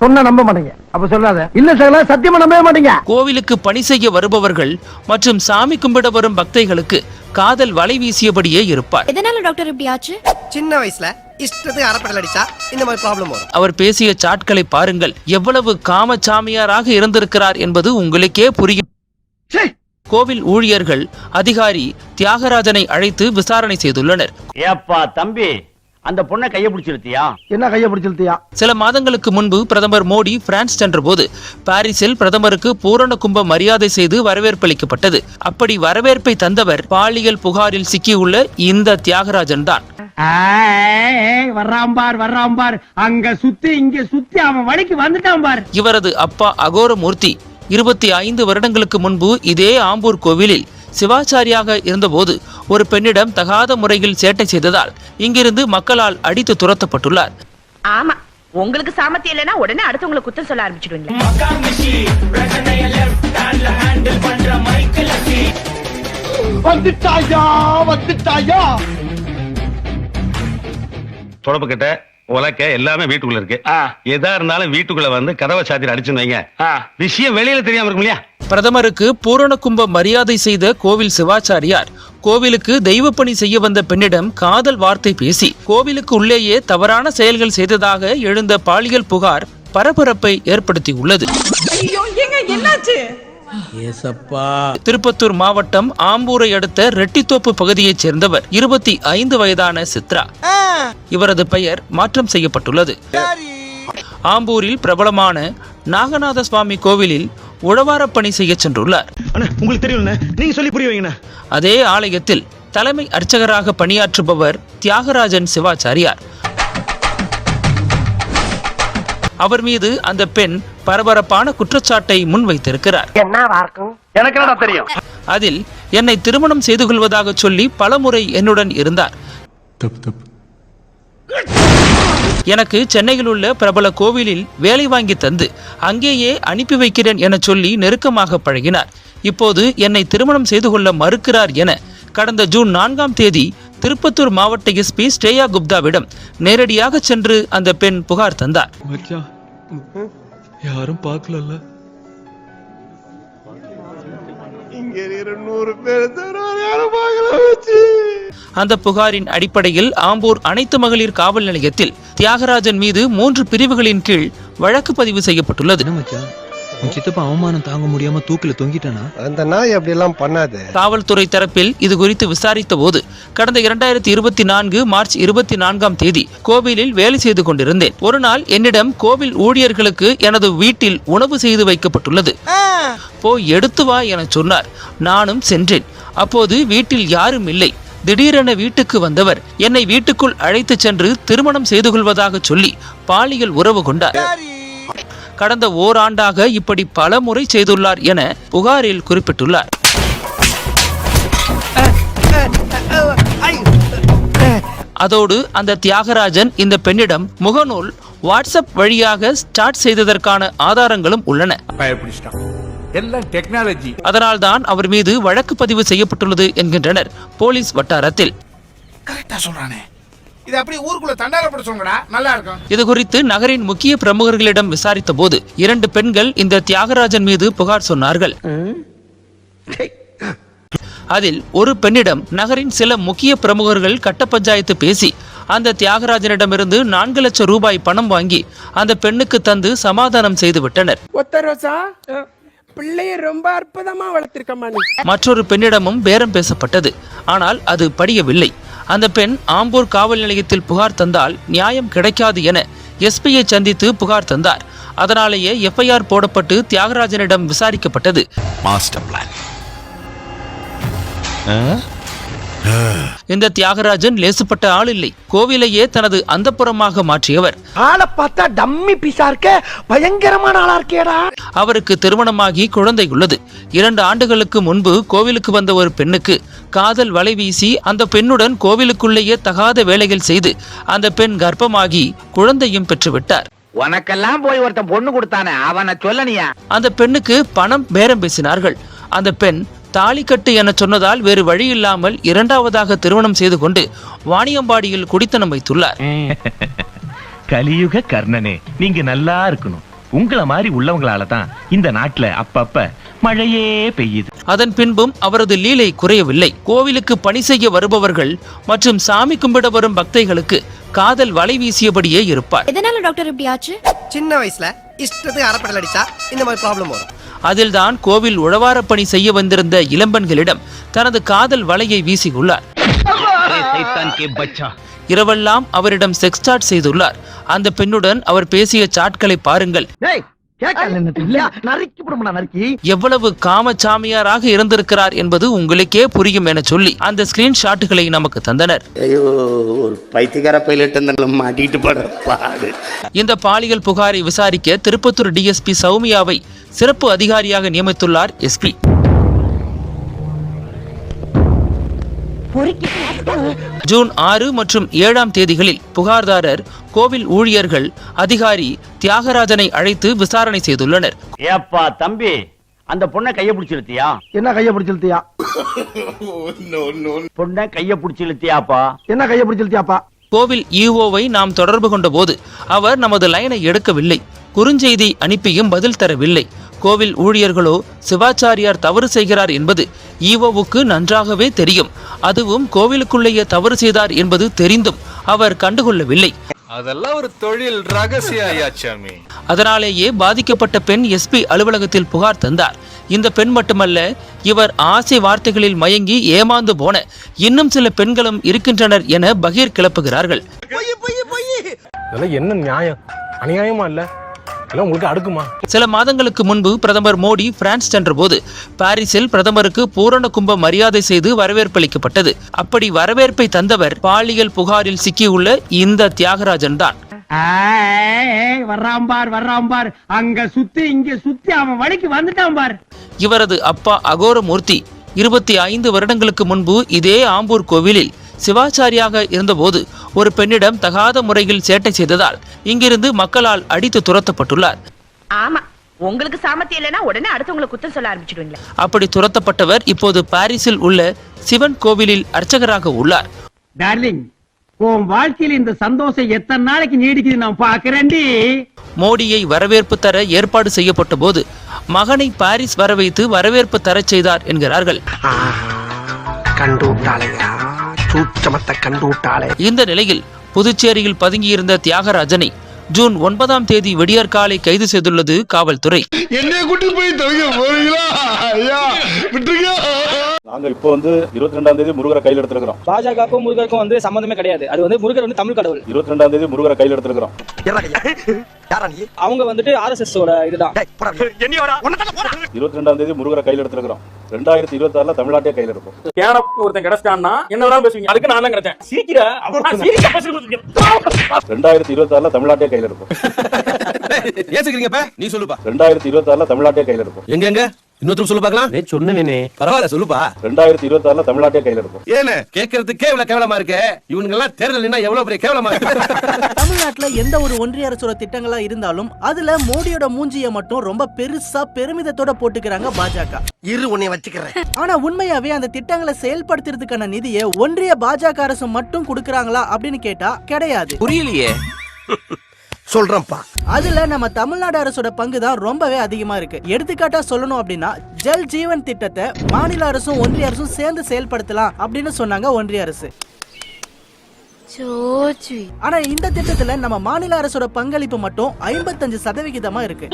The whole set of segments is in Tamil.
சொன்னா நம்ப மாட்டீங்க. அப்ப சொல்லாத. இல்ல சார் சத்தியமா நம்பவே மாட்டீங்க. கோவிலுக்கு பணி செய்ய வருபவர்கள் மற்றும் சாமி கும்பிட வரும் பக்தைகளுக்கு காதல் வலை வீசியபடியே இருப்பார். எதனால டாக்டர் இப்படி ஆச்சு? சின்ன வயசுல இஷ்டத்துக்கு அறப்படல் அடிச்சா இந்த மாதிரி ப்ராப்ளம் வரும். அவர் பேசிய சாட்களை பாருங்கள். எவ்வளவு காமச்சாமியாராக இருந்திருக்கிறார் என்பது உங்களுக்கே புரியும். கோவில் ஊழியர்கள் அதிகாரி தியாகராஜனை அழைத்து விசாரணை செய்துள்ளனர். ஏப்பா தம்பி! அந்த பொண்ணை கைய பிடிச்சிருத்தியா என்ன கைய பிடிச்சிருத்தியா சில மாதங்களுக்கு முன்பு பிரதமர் மோடி பிரான்ஸ் சென்றபோது பாரிஸில் பிரதமருக்கு பூரண கும்ப மரியாதை செய்து வரவேற்பளிக்கப்பட்டது அப்படி வரவேற்பை தந்தவர் பாலியல் புகாரில் சிக்கியுள்ள இந்த தியாகராஜன் தான். வர்றான் பார் வர்றான் பார். அங்க சுத்தி இங்க சுத்தி அவன் வழிக்கு வந்துட்டான் பார். இவரது அப்பா அகோரமூர்த்தி இருபத்தி ஐந்து வருடங்களுக்கு முன்பு இதே ஆம்பூர் கோவிலில் சிவாச்சாரியாக இருந்தபோது ஒரு பெண்ணிடம் தகாத முறையில் சேட்டை செய்ததால் இங்கிருந்து மக்களால் அடித்து துரத்தப்பட்டுள்ளார். ஆமா. உங்களுக்கு சாமர்த்தியம் இல்லைன்னா உடனே அடுத்தவங்களை குத்தம் சொல்ல ஆரம்பிச்சிடுவீங்க வந்துட்டாயா வந்துட்டாயா? தொடப்பு கட்ட உலக்க எல்லாமே வீட்டுக்குள்ள இருக்கு. எதா இருந்தாலும் வீட்டுக்குள்ள வந்து கதவை சாத்திர அடிச்சுன்னு வைங்க. விஷயம் வெளியில தெரியாம இருக்கும் இல்லையா? பிரதமருக்கு பூரண கும்ப மரியாதை செய்த கோவில் சிவாச்சாரியார். கோவிலுக்கு தெய்வப்பணி செய்ய வந்த பெண்ணிடம் காதல் வார்த்தை பேசி கோவிலுக்கு உள்ளேயே தவறான செயல்கள் செய்ததாக எழுந்த பாலியல் புகார் பரபரப்பை ஏற்படுத்தியுள்ளது. திருப்பத்தூர் மாவட்டம் ஆம்பூரை அடுத்த ரெட்டித்தோப்பு பகுதியைச் சேர்ந்தவர் இருபத்தி ஐந்து வயதான சித்ரா. இவரது பெயர் மாற்றம் செய்யப்பட்டுள்ளது. ஆம்பூரில் பிரபலமான நாகநாத சுவாமி கோவிலில் உழவாரப் பணி செய்ய சென்றுள்ளார். உங்களுக்கு தெரியும் நீங்க சொல்லி புரிய வைங்க அதே ஆலயத்தில் தலைமை அர்ச்சகராக பணியாற்றுபவர் தியாகராஜன் சிவாச்சாரியார். அவர் மீது அந்த பெண் பரபரப்பான குற்றச்சாட்டை முன்வைத்திருக்கிறார். எனக்கு என்னடா தெரியும்? அதில் என்னை திருமணம் செய்து கொள்வதாக சொல்லி பலமுறை என்னுடன் இருந்தார். எனக்கு சென்னையில் உள்ள பிரபல கோவிலில் வேலை வாங்கி தந்து அங்கேயே அனுப்பி வைக்கிறேன் என சொல்லி நெருக்கமாக பழகினார். இப்போது என்னை திருமணம் செய்து கொள்ள மறுக்கிறார் என கடந்த ஜூன் நான்காம் தேதி திருப்பத்தூர் மாவட்ட எஸ்பி ஸ்ரேயா குப்தாவிடம் நேரடியாக சென்று அந்த பெண் புகார் தந்தார். அந்த புகாரின் அடிப்படையில் ஆம்பூர் அனைத்து மகளிர் காவல் நிலையத்தில் தியாகராஜன் மீது மூன்று பிரிவுகளின் கீழ் வழக்கு பதிவு செய்யப்பட்டுள்ளது. உன் சித்தப்பா அவமானம் தாங்க முடியாம தூக்கில தொங்கிட்டானா? அந்த நாய் அப்படி எல்லாம் பண்ணாது. காவல்துறை தரப்பில் இது குறித்து விசாரித்த போது கடந்த இரண்டாயிரத்தி இருபத்தி நான்கு மார்ச் இருபத்தி நான்காம் தேதி கோவிலில் வேலை செய்து கொண்டிருந்தேன். ஒரு நாள் என்னிடம் கோவில் ஊழியர்களுக்கு எனது வீட்டில் உணவு செய்து வைக்கப்பட்டுள்ளது. போய் எடுத்து வா என சொன்னார். நானும் சென்றேன். அப்போது வீட்டில் யாரும் இல்லை. திடீரென வீட்டுக்கு வந்தவர் என்னை வீட்டுக்குள் அழைத்துச் சென்று திருமணம் செய்து கொள்வதாக சொல்லி பாலியல் உறவு கொண்டார். கடந்த ஓராண்டாக இப்படி பல முறை செய்துள்ளார் என புகாரில் குறிப்பிட்டுள்ளார். அதோடு அந்த தியாகராஜன் இந்த பெண்ணிடம் முகநூல் வாட்ஸ்அப் வழியாக ஸ்டார்ட் செய்ததற்கான ஆதாரங்களும் உள்ளன. எல்லாம் டெக்னாலஜி. அதனால்தான் அவர் மீது வழக்கு பதிவு செய்யப்பட்டுள்ளது என்கின்றனர் போலீஸ் வட்டாரத்தில். கரெக்டா சொல்றானே. இது அப்படியே ஊருக்குள்ள தண்டாரப்பட சொல்லுங்கடா நல்லா இருக்கும். இது குறித்து நகரின் முக்கிய பிரமுகர்களிடம் விசாரித்த போது இரண்டு பெண்கள் இந்த தியாகராஜன் மீது புகார் சொன்னார்கள். அதில் ஒரு பெண்ணிடம் நகரின் சில முக்கிய பிரமுகர்கள் கட்ட பஞ்சாயத்து பேசி அந்த தியாகராஜனிடமிருந்து நான்கு லட்சம் ரூபாய் பணம் வாங்கி அந்த பெண்ணுக்கு தந்து சமாதானம் செய்து விட்டனர். பிள்ளைய ரொம்ப அற்புதமா வளர்த்திருக்கம்மா நீ. மற்றொரு பெண்ணிடமும் பேரம் பேசப்பட்டது. ஆனால் அது படியவில்லை. அந்த பெண் ஆம்பூர் காவல் நிலையத்தில் புகார் தந்தால் நியாயம் கிடைக்காது என எஸ்பியை சந்தித்து புகார் தந்தார். அதனாலேயே எஃப்ஐஆர் போடப்பட்டு தியாகராஜனிடம் விசாரிக்கப்பட்டது. மாஸ்டர் பிளான் இந்த தியாகராஜன் லேசுப்பட்ட ஆள் இல்லை. கோவிலையே தனது அந்தப்புறமாக மாற்றியவர். ஆளை பார்த்தா டம்மி பீஸா இருக்க பயங்கரமான ஆளா இருக்கேடா. அவருக்கு திருமணமாகி குழந்தை உள்ளது இரண்டு ஆண்டுகளுக்கு முன்பு கோவிலுக்கு வந்த ஒரு பெண்ணுக்கு காதல் வலை வீசி அந்த பெண்ணுடன் கோவிலுக்குள்ளேயே தகாத வேலைகள் செய்து அந்த பெண் கர்ப்பமாகி குழந்தையும் பெற்றுவிட்டார். உனக்கெல்லாம் போய் ஒருத்தன் பொண்ணு கொடுத்தானே அவனை சொல்லனியா அந்த பெண்ணுக்கு பணம் பேரம் பேசினார்கள். அந்த பெண் தாலி கட்டு என சொன்னதால் வேறு வழி இல்லாமல் இரண்டாவதாக திருமணம் செய்து கொண்டு வாணியம்பாடியில் குடித்தனம் வைத்துள்ளார். கலியுக கர்ணனே நீங்க நல்லா இருக்கணும். உங்கள மாதிரி உள்ளவங்களால தான் இந்த நாட்டுல அப்பப்ப மழையே பெய்யுது. அதன் பின்பும் அவரது லீலை குறையவில்லை. கோவிலுக்கு பணி செய்ய வருபவர்கள் மற்றும் சாமி கும்பிட வரும் பக்தைகளுக்கு காதல் வலை வீசியபடியே இருப்பார். எதனால டாக்டர் இப்படி ஆச்சு? சின்ன வயசுல இஷ்டத்துக்கு அறப்படல் அடிச்சா இந்த மாதிரி ப்ராப்ளம் வரும். அதில்தான் கோவில் உழவாரப் பணி செய்ய வந்திருந்த இளம்பெண்களிடம் தனது காதல் வலையை வீசியுள்ளார். இரவெல்லாம் அவரிடம் செக்ஸ் சாட் செய்துள்ளார். அந்த பெண்ணுடன் அவர் பேசிய சாட்களை பாருங்கள். எவ்வளவு காமச்சாமியாராக இருந்திருக்கிறார் என்பது உங்களுக்கே புரியும் என சொல்லி அந்த ஸ்கிரீன்ஷாட்டுகளை நமக்கு தந்தனர். ஐயோ ஒரு பைத்தியக்கார பைலட் மாட்டிட்டு படுற பாடு. இந்த பாலியல் புகாரை விசாரிக்க திருப்பத்தூர் டிஎஸ்பி சௌமியாவை சிறப்பு அதிகாரியாக நியமித்துள்ளார் எஸ்பி ஜூன் ஆறு மற்றும் ஏழாம் தேதிகளில் புகார்தாரர் கோவில் ஊழியர்கள் அதிகாரி தியாகராஜனை அழைத்து விசாரணை செய்துள்ளனர். ஏப்பா தம்பி அந்த பொண்ணை கைய பிடிச்சு இழுத்தியா? என்ன கைய பிடிச்சு இழுத்தியா? பொண்ணை கைய பிடிச்சு இழுத்தியாப்பா? என்ன கைய பிடிச்சு இழுத்தியாப்பா? கோவில் ஈஓவை நாம் தொடர்பு கொண்டபோது அவர் நமது லைனை எடுக்கவில்லை. குறுஞ்செய்தி அனுப்பியும் பதில் தரவில்லை. கோவில் ஊழியர்களோ சிவாச்சாரியார் தவறு செய்கிறார் என்பது ஈஓவுக்கு நன்றாகவே தெரியும். அதுவும் கோவிலுக்குள்ளேயே தவறு செய்தார் என்பது தெரிந்தும் அவர் கண்டுகொள்ளவில்லை. அதெல்லாம் ஒரு தொழில் ரகசிய ஐயாச்சாமி அதனாலேயே பாதிக்கப்பட்ட பெண் எஸ்பி அலுவலகத்தில் புகார் தந்தார். இந்த பெண் மட்டுமல்ல இவர் ஆசை வார்த்தைகளில் மயங்கி ஏமாந்து போன இன்னும் சில பெண்களும் இருக்கின்றனர் என பகீர் கிளப்புகிறார்கள். இதெல்லாம் என்ன நியாயம்? அநியாயமா இல்ல? எல்லாம் உங்களுக்கு அடுக்குமா? சில மாதங்களுக்கு முன்பு பிரதமர் மோடி பிரான்ஸ் சென்றபோது பாரிஸில் பிரதமருக்கு பூரண கும்ப மரியாதை செய்து வரவேற்பளிக்கப்பட்டது அப்படி வரவேற்பை தந்தவர் பாலியல் புகாரில் சிக்கியுள்ள இந்த தியாகராஜன் தான். வர்றான் பார் வர்றான் பார். அங்க சுத்தி இங்க சுத்தி அவன் வழிக்கு வந்துட்டான் பார். இவரது அப்பா அகோரமூர்த்தி இருபத்தி ஐந்து வருடங்களுக்கு முன்பு இதே ஆம்பூர் கோவிலில் சிவாச்சாரியாக இருந்தபோது ஒரு பெண்ணிடம் தகாத முறையில் சேட்டை செய்ததால் இங்கிருந்து மக்களால் அடித்து துரத்தப்பட்டுள்ளார். ஆமா உங்களுக்கு சாமர்த்தியம் இல்லைன்னா உடனே அடுத்தவங்களை குத்தம் சொல்ல ஆரம்பிச்சிடுவீங்களா. அப்படி துரத்தப்பட்டவர் இப்போது பாரிஸில் உள்ள சிவன் கோவிலில் அர்ச்சகராக உள்ளார். டார்லிங் உன் வாழ்க்கையில இந்த சந்தோஷம் எத்தனை நாளைக்கு நீடிக்குது நான் பாக்குறேன்டி மோடியை வரவேற்பு தர ஏற்பாடு செய்யப்பட்ட போது மகனை பாரிஸ் வர வைத்து வரவேற்பு தரச் செய்தார் என்கிறார்கள். கண்டு விட்டாளையா? சூச்சமத்தை கண்டு விட்டாளே இந்த நிலையில் புதுச்சேரியில் பதுங்கியிருந்த தியாகராஜனை ஜூன் ஒன்பதாம் தேதி விடியற்காலை கைது செய்துள்ளது காவல்துறை. என்னைய கூட்டி போய் தவிக்க போறீங்களா? நாங்க இப்போ வந்து இருபத்தி ரெண்டாம் தேதி முருகரை கையில் எடுத்திருக்கிறோம். பாஜகவுக்கும் முருகருக்கும் வந்து சம்மந்தமே கிடையாது. அது வந்து முருகர் வந்து தமிழ் கடவுள். இருபத்தி ரெண்டாம் தேதி முருகரை கையில் எடுத்திருக்கிறோம். யாரா நீ? அவங்க வந்துட்டு ஆர்எஸ்எஸ் இதுதான். இருபத்தி ரெண்டாம் தேதி முருகரை கையில் எடுத்திருக்கிறோம். ரெண்டாயிரத்தி இருபத்தி ஆறுல தமிழ்நாட்டே கையில் இருக்கும் கேன ஒருத்தன் கிடைச்சிட்டான்னா என்னதான் பேசுவீங்க? அதுக்கு நான் தான் கிடைச்சேன். சிரிக்கிற ரெண்டாயிரத்தி இருபத்தி ஆறுல தமிழ்நாட்டே கையில் இருக்கும் ஏசுக்கிறீங்க நீ சொல்லுப்பா. ரெண்டாயிரத்தி இருபத்தி ஆறுல தமிழ்நாட்டே கையில் இருக்கும். எங்க எங்க? இன்னொருத்தர் சொல்லு பார்க்கலாம். நீ சொன்னேனே பரவாயில்ல சொல்லுப்பா. ரெண்டாயிரத்தி இருபத்தி ஆறுல தமிழ்நாட்டே கையில் இருக்கும். ஏன்னு கேட்கறதுக்கே இவ்வளவு கேவலமா இருக்கு. இவனுங்க எல்லாம் தேர்தல் என்ன எவ்வளவு பெரிய கேவலமா இருக்கு. தமிழ்நாட்டுல எந்த ஒரு ஒன்றிய அரசோட திட்டங்களா இருந்தாலும் அதுல மோடியோட மூஞ்சிய மட்டும் ரொம்ப பெருசா பெருமிதத்தோட போட்டுக்கிறாங்க பாஜக. இரு உன்னை வச்சுக்கிறேன். ஆனா உண்மையாவே அந்த திட்டங்களை செயல்படுத்துறதுக்கான நிதியை ஒன்றிய பாஜக அரசு மட்டும் கொடுக்கறாங்களா அப்படின்னு கேட்டா கிடையாது. புரியலையே. சொல்றேன்ப்பா. அதுல நம்ம தமிழ்நாடு அரசோட பங்கு தான் ரொம்பவே அதிகமா இருக்கு. எடுத்துக்காட்டா சொல்லணும் அப்படின்னா ஜல் ஜீவன் திட்டத்தை மாநில அரசும் ஒன்றிய அரசும் சேர்ந்து செயல்படுத்தலாம் அப்படின்னு சொன்னாங்க ஒன்றிய அரசு. ஆனா இந்த திட்டத்துல நம்ம மாநில அரசோட பங்களிப்பு மட்டும் ஐம்பத்தஞ்சு சதவிகிதமா இருக்கு.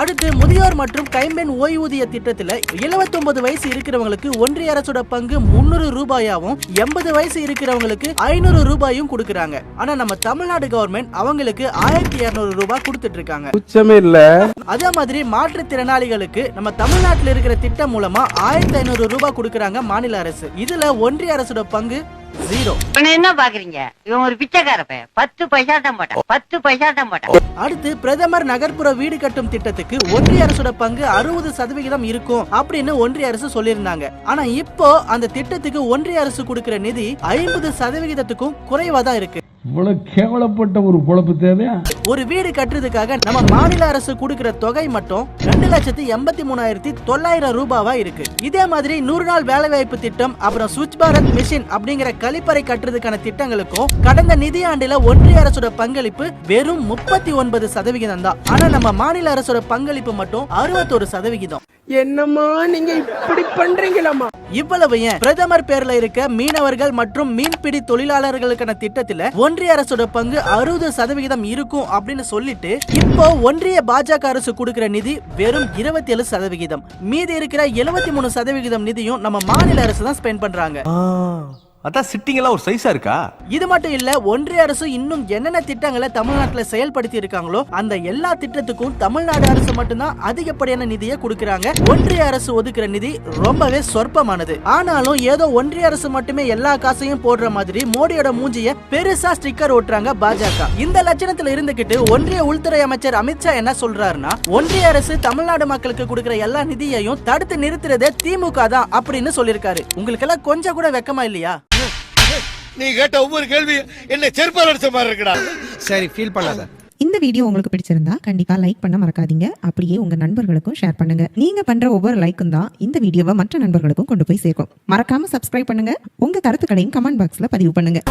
அடுத்து முதியோர் மற்றும் கைம்பெண் ஓய்வூதிய திட்டத்துல 79 வயசு இருக்கிறவங்களுக்கு ஒன்றிய அரசோட பங்கு முன்னூறு ரூபாயாவும் எண்பது வயசு இருக்கிறவங்களுக்கு ஐநூறு ரூபாயும் கொடுக்கறாங்க. ஆனா நம்ம தமிழ்நாடு கவர்மெண்ட் அவங்களுக்கு ஆயிரத்தி இருநூறு ரூபாய் கொடுத்துட்டு இருக்காங்க. உச்சமே இல்ல. அதே மாதிரி மாற்றுத்திறனாளிகளுக்கு நம்ம தமிழ்நாட்டுல இருக்கிற திட்டம் மூலமா ஆயிரத்தி ஐநூறு ரூபாய் கொடுக்கறாங்க மாநில அரசு. இதுல ஒன்றிய அரசோட பங்கு ஜீரோ. என்ன பாக்குறீங்க? இவன் ஒரு பிச்சைக்கார பையன். பத்து பைசா தான் போட்டான். பத்து பைசா தான் போட்டான். அடுத்து பிரதமர் நகர்ப்புற வீடு கட்டும் திட்டத்துக்கு ஒன்றிய அரசோட பங்கு அறுபது சதவிகிதம் இருக்கும் அப்படின்னு ஒன்றிய அரசு சொல்லியிருந்தாங்க. ஆனா இப்போ அந்த திட்டத்துக்கு ஒன்றிய அரசு கொடுக்கிற நிதி ஐம்பது சதவிகிதத்துக்கும் குறைவா தான் இருக்கு. இவ்வளவு கேவலப்பட்ட ஒரு பொழப்பு தேவையா? ஒரு வீடு கட்டுறதுக்காக நம்ம மாநில அரசு கொடுக்கிற தொகை மட்டும் ரெண்டு லட்சத்தி எண்பத்தி மூணாயிரத்தி தொள்ளாயிரம் ரூபாவா இருக்கு. இதே மாதிரி நூறு நாள் வேலை வாய்ப்பு திட்டம் அப்புறம் சுவிட்ச் பாரத் மிஷின் அப்படிங்கிற கழிப்பறை கட்டுறதுக்கான திட்டங்களுக்கும் கடந்த நிதியாண்டுல ஒன்றிய அரசோட பங்களிப்பு வெறும் முப்பத்தி ஒன்பது சதவிகிதம் தான். ஆனா நம்ம மாநில அரசோட பங்களிப்பு மட்டும் அறுபத்தொரு சதவிகிதம். என்னம்மா நீங்க இப்படி பண்றீங்களாமா இவ்வளவு ஏன்? பிரதமர் பேர்ல இருக்க மீனவர்கள் மற்றும் மீன்பிடி தொழிலாளர்களுக்கான திட்டத்துல ஒன்றிய அரசோட பங்கு அறுபது சதவிகிதம் இருக்கும் அப்படின்னு சொல்லிட்டு இப்போ ஒன்றிய பாஜக அரசு கொடுக்கிற நிதி வெறும் இருபத்தி ஏழு சதவிகிதம். மீதி இருக்கிற எழுபத்தி மூணு சதவிகிதம் நிதியும் நம்ம மாநில அரசு தான் ஸ்பெண்ட் பண்றாங்க. அதான் சிட்டிங்கெல்லாம் ஒரு சைஸா இருக்கா? இது மட்டும் இல்ல ஒன்றிய அரசு இன்னும் என்னென்ன திட்டங்களை தமிழ்நாட்டுல செயல்படுத்தி இருக்காங்களோ அந்த எல்லா திட்டத்துக்கும் தமிழ்நாடு அரசு மட்டும்தான் அதிகப்படியான நிதியை கொடுக்கறாங்க. ஒன்றிய அரசு ஒதுக்குற நிதி ரொம்பவே சொற்பமானது. ஆனாலும் ஏதோ ஒன்றிய அரசு மட்டுமே எல்லா காசையும் போடுற மாதிரி மோடியோட மூஞ்சிய பெருசா ஸ்டிக்கர் ஓட்டுறாங்க பாஜக. இந்த லட்சணத்துல இருந்துகிட்டு ஒன்றிய உள்துறை அமைச்சர் அமித்ஷா என்ன சொல்றாருன்னா ஒன்றிய அரசு தமிழ்நாடு மக்களுக்கு கொடுக்கிற எல்லா நிதியையும் தடுத்து நிறுத்துறதே திமுக தான் அப்படின்னு சொல்லிருக்காரு உங்களுக்கு எல்லாம் கொஞ்சம் கூட வெக்கமா இல்லையா? நீ கேட்ட ஒவ்வொரு கேள்வி என்ன செருப்பால் அடிச்ச மாதிரி இருக்குடா. சரி ஃபீல் பண்ணாத. இந்த வீடியோ உங்களுக்கு பிடிச்சிருந்தா கண்டிப்பா லைக் பண்ண மறக்காதீங்க. அப்படியே உங்க நண்பர்களுக்கும் ஷேர் பண்ணுங்க. நீங்க பண்ற ஒவ்வொரு லைக்கும் தான் இந்த வீடியோவை மற்ற நண்பர்களுக்கும் கொண்டு போய் சேர்க்கும். மறக்காம சப்ஸ்கிரைப் பண்ணுங்க. உங்க கருத்துக்களையும் கமெண்ட் பாக்ஸ்ல பதிவு பண்ணுங்க.